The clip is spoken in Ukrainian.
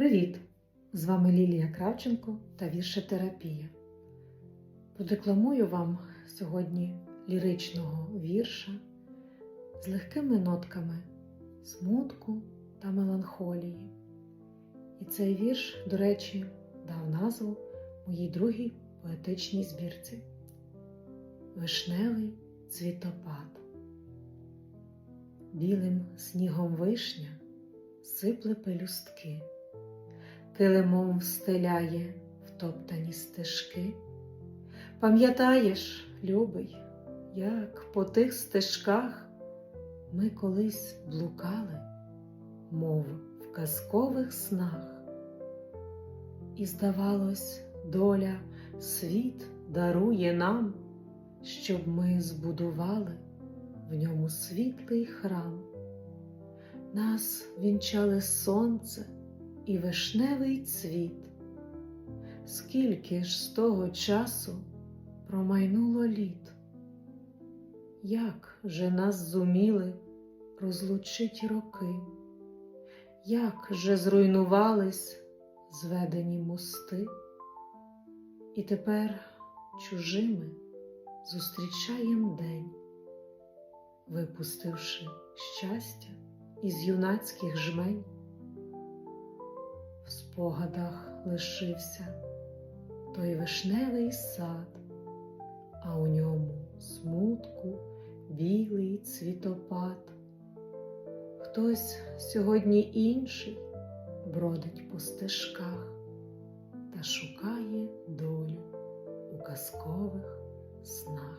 Привіт! З вами Лілія Кравченко та віршетерапія. Подекламую вам сьогодні ліричного вірша з легкими нотками смутку та меланхолії. І цей вірш, до речі, дав назву моїй другій поетичній збірці Вишневий цвітопад. Білим снігом вишня сипле пелюстки, килимом встеляє втоптані стежки. Пам'ятаєш, любий, як по тих стежках ми колись блукали, мов в казкових снах, і, здавалось, доля світ дарує нам, щоб ми збудували в ньому світлий храм. Нас вінчали сонце і вишневий цвіт. Скільки ж з того часу промайнуло літ, як же нас зуміли розлучить роки, як же зруйнувались зведені мости, і тепер чужими зустрічаєм день, випустивши щастя із юнацьких жмень. В спогадах лишився той вишневий сад, а у ньому смутку білий цвітопад. Хтось сьогодні інший бродить по стежках та шукає долю у казкових снах.